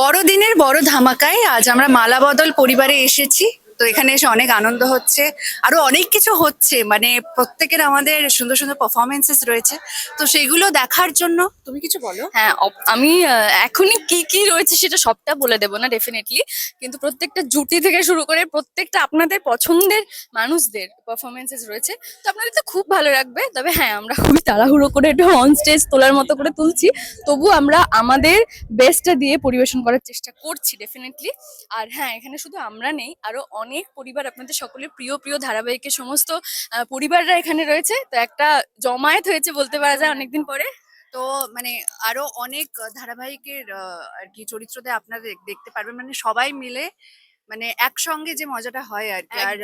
বড়দিনের বড় ধামাকায় আজ আমরা মালাবদল পরিবারে এসেছি। তো এখানে এসে অনেক আনন্দ হচ্ছে। আরও অনেক কিছু হচ্ছে মানে প্রত্যেকের আমাদের সুন্দর সুন্দর পারফরমেন্সেস রয়েছে। তো সেগুলো দেখার জন্য তুমি কিছু বলো? হ্যাঁ আমি এখনই কি কি রয়েছে সেটা সবটা বলে দেবো না ডেফিনেটলি কিন্তু প্রত্যেকটা জুটি থেকে শুরু করে প্রত্যেকটা আপনাদের পছন্দের মানুষদের পারফরমেন্সেস রয়েছে। তো আপনাদের তো খুব ভালো লাগবে তবে হ্যাঁ আমরা খুবই তাড়াহুড়ো করে একটু অন স্টেজ তোলার মতো করে তুলছি। তবু আমরা আমাদের বেস্টটা দিয়ে পরিবেশন করার চেষ্টা করছি ডেফিনেটলি আর হ্যাঁ এখানে শুধু আমরা নেই আরও অনেক পরিবার আপনাদের সকলের প্রিয় প্রিয় ধারাবাহিকের সমস্ত পরিবাররা এখানে রয়েছে। তো একটা জমায়েত হয়েছে বলতে পারা যায় অনেকদিন পরে। তো মানে আরও অনেক ধারাবাহিকের আর কি চরিত্রতে আপনারা দেখ- দেখতে পারবেন। মানে সবাই মিলে মানে একসঙ্গে যে মজাটা হয় আর কি আর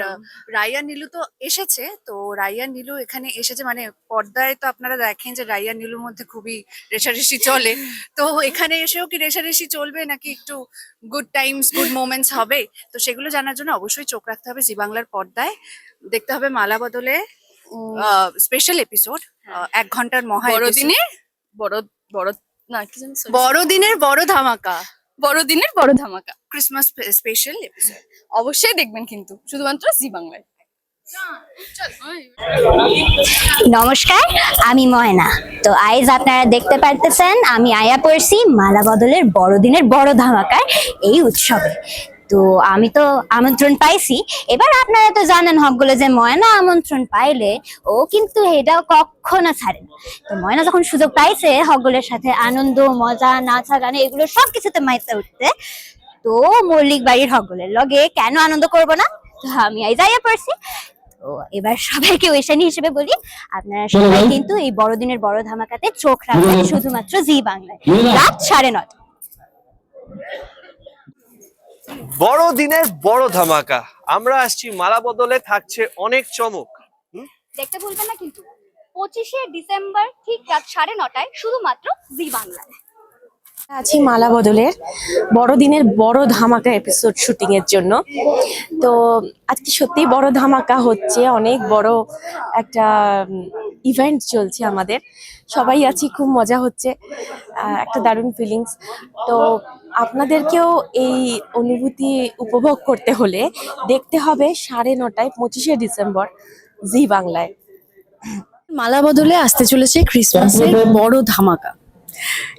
রাইয়া নীলু তো এসেছে তো রাইয়া নীলু এখানে এসেছে মানে পর্দায় তো আপনারা দেখেন যে রাইয়া নীলুর মধ্যে খুবই রেশারেশি চলে। তো এখানে এসেও কি রেশারেশি চলবে নাকি একটু গুড টাইমস গুড মোমেন্টস হবে? তো সেগুলো জানার জন্য অবশ্যই চোখ রাখতে হবে জি বাংলার পর্দায়। দেখতে হবে মালা বদলে স্পেশাল এপিসোড এক ঘণ্টার মহা। বড়দিনে বড় বড় না কি বড়দিনের বড় ধামাকা। বড়দিনের বড় ধামাকা। ক্রিসমাস স্পেশাল এপিসোড অবশ্যই দেখবেন কিন্তু শুধুমাত্র জি বাংলায়। নমস্কার আমি ময়না। তো আইজ আপনারা দেখতে পারতেছেন আমি আয়া পড়ছি মালা বদলের বড়দিনের বড় ধামাকার এই উৎসবে। তো আমি তো আমন্ত্রণ পাইছি। এবার আপনারা তো জানেন হকগুলো যে ময়না আমন্ত্রণ পাইলে ও কিন্তু এটাও কখনো ছাড়ে না। তো ময়না যখন সুযোগ পাইছে হকগুলোর সাথে আনন্দ মজা নাচা গানে এগুলো সব কিছুতে মাইতে উঠতে তো মল্লিক বাড়ির হকগুলোর লগে কেন আনন্দ করব না? তো আমি আইজ আয়া পড়ছি। তো এবার সবাইকে ওয়েশানি হিসেবে বলি আপনারা সবাই কিন্তু এই বড়দিনের বড় ধামাকাতে চোখ রাখবেন শুধুমাত্র জি বাংলায়। রাত সাড়ে নটা বড় দিনের বড় ধামাকা। আমরা আসছি মালা বদলে থাকছে অনেক চমক। দেখতে ভুলবেন না কিন্তু পঁচিশে ডিসেম্বর ঠিক রাত সাড়ে নটায় শুধুমাত্র জি বাংলায়। আছি মালা বদলের বড়দিনের বড় ধামাকা এপিসোড শুটিং এর জন্য। তো আজকে সত্যি বড় ধামাকা হচ্ছে অনেক বড় একটা ইভেন্ট চলছে আমাদের। সবাই আছি খুব মজা হচ্ছে একটা দারুণ ফিলিংস তো আপনাদেরকেও এই অনুভূতি উপভোগ করতে হলে দেখতে হবে সাড়ে নটায় পঁচিশে ডিসেম্বর জি বাংলায়। মালা বদলে আসতে চলেছে ক্রিসমাসের বড় ধামাকা।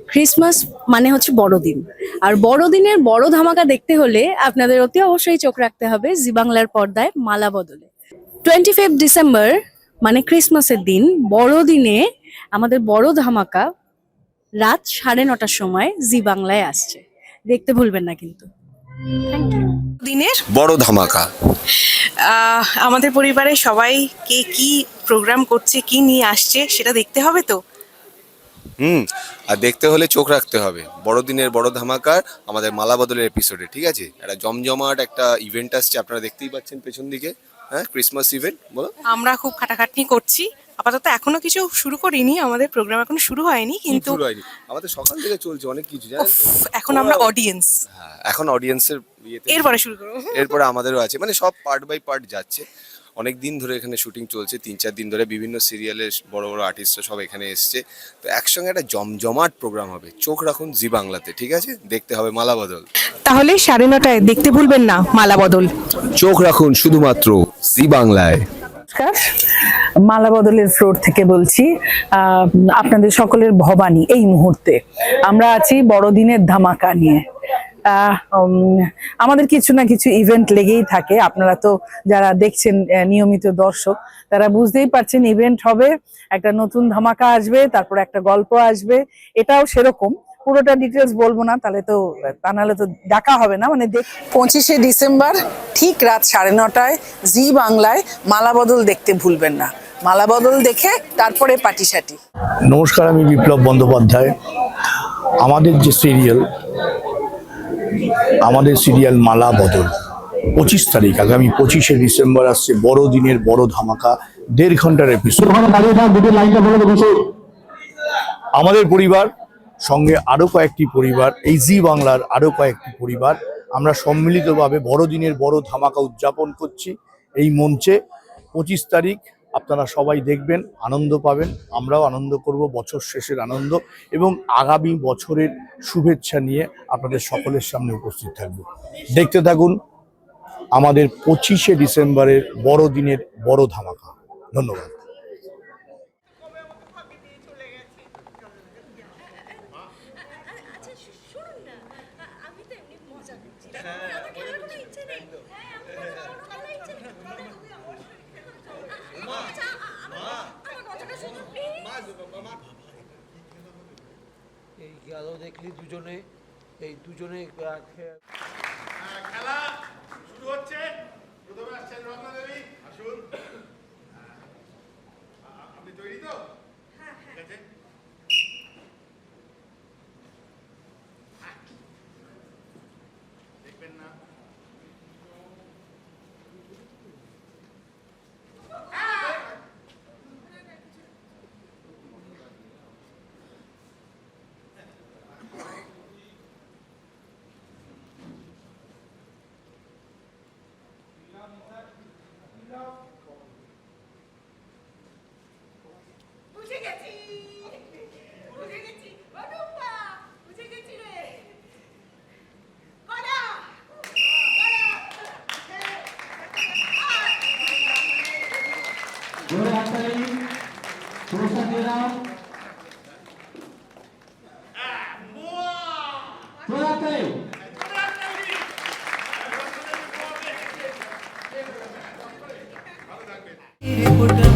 ক্রিসমাস মানে হচ্ছে বড়দিন। আর বড়দিনের বড় ধামাকা দেখতে হলে আপনাদের অতি অবশ্যই চোখ রাখতে হবে জি বাংলার পর্দায় মালা বদলে। টোয়েন্টি ফিফ ডিসেম্বর মানে ক্রিসমাসের দিন। বড়দিনে আমাদের বড় ধামাকা রাত সাড়ে নটার সময় জি বাংলায় আসছে। দেখতে ভুলবেন না কিন্তু। দিনের বড় ধামাকা। আমাদের পরিবারের সবাই কে কি প্রোগ্রাম করছে কি নিয়ে আসছে সেটা দেখতে হবে তো? হুম আর দেখতে হলে চোখ রাখতে হবে। বড়দিনের বড় ধামাকার আমাদের মালা বদলের এপিসোডে ঠিক আছে? একটা জমজমাট একটা ইভেন্ট আসছে আপনারা দেখতেই পাচ্ছেন পেছন দিকে। হ্যাঁ ক্রিসমাস ইভেন্ট বলো। আমরা খুব খাটাখাটনি করছি। আপাতত এখনও কিছু শুরু করিনি আমাদের প্রোগ্রাম এখনও শুরু হয়নি কিন্তু শুরু হয়নি। আমাদের সকাল থেকে চলছে অনেক কিছু জানেন তো? এখন আমরা অডিয়েন্স হ্যাঁ, এখন অডিয়েন্সের এরপরে শুরু করব। এরপরে আমাদেরও আছে। মানে সব পার্ট বাই পার্ট যাচ্ছে। অনেক দিন ধরে এখানে শুটিং চলছে তিন চার দিন ধরে বিভিন্ন সিরিয়ালের বড় বড় আর্টিস্টরা সব এখানে এসছে। তো একসঙ্গে একটা জমজমাট প্রোগ্রাম হবে। চোখ রাখুন জি বাংলাতে ঠিক আছে? দেখতে হবে মালা বদল। তাহলে সাড়ে নটায় দেখতে ভুলবেন না মালা বদল। চোখ রাখুন শুধুমাত্র জি বাংলায়। নমস্কার। মালা বদলের ফ্লোর থেকে বলছি আপনাদের সকলের ভবানী এই মুহূর্তে। আমরা আছি বড়দিনের ধামাকা নিয়ে। আমাদের কিছু না কিছু ইভেন্ট লেগেই থাকে। আপনারা তো যারা দেখছেন নিয়মিত দর্শক, তারা বুঝতেই পারছেন ইভেন্ট হবে, একটা নতুন ধামাকা আসবে, তারপর একটা গল্প আসবে। এটাও সেরকম। পুরোটা ডিটেলস বলব না, তাহলে তো, তা নাহলে তো ডাকা হবে না। মানে দেখ পঁচিশে ডিসেম্বর, ঠিক রাত সাড়ে নটায়, জি বাংলায় মালা বদল দেখতে ভুলবেন না। মালা বদল দেখে তারপরে পাটিসাটি। নমস্কার আমি বিপ্লব বন্দ্যোপাধ্যায়। আমাদের যে সিরিয়াল আমাদের সিরিয়াল মালা বদল পঁচিশ তারিখ আগামী পঁচিশে ডিসেম্বর আসছে বড়দিনের বড় ধামাকা দেড় ঘণ্টার এপিসোড আমাদের পরিবার সঙ্গে আরও কয়েকটি পরিবার এই জি বাংলার আরও কয়েকটি পরিবার আমরা সম্মিলিতভাবে বড়দিনের বড় ধামাকা উদযাপন করছি এই মঞ্চে। পঁচিশ তারিখ আপনারা সবাই দেখবেন, আনন্দ পাবেন। আমরাও আনন্দ করব, বছর শেষের আনন্দ এবং আগামী বছরের শুভেচ্ছা নিয়ে আপনাদের সকলের সামনে উপস্থিত থাকব। দেখতে থাকুন আমাদের পঁচিশে ডিসেম্বরের বড়দিনের বড় ধামাকা। ধন্যবাদ। এই গেল দেখলি দুজনে এই দুজনে খেলা। শুরু হচ্ছে। প্রথমে আসছেন রত্না দেবী আসুন। boa Tráteu. Tráteu.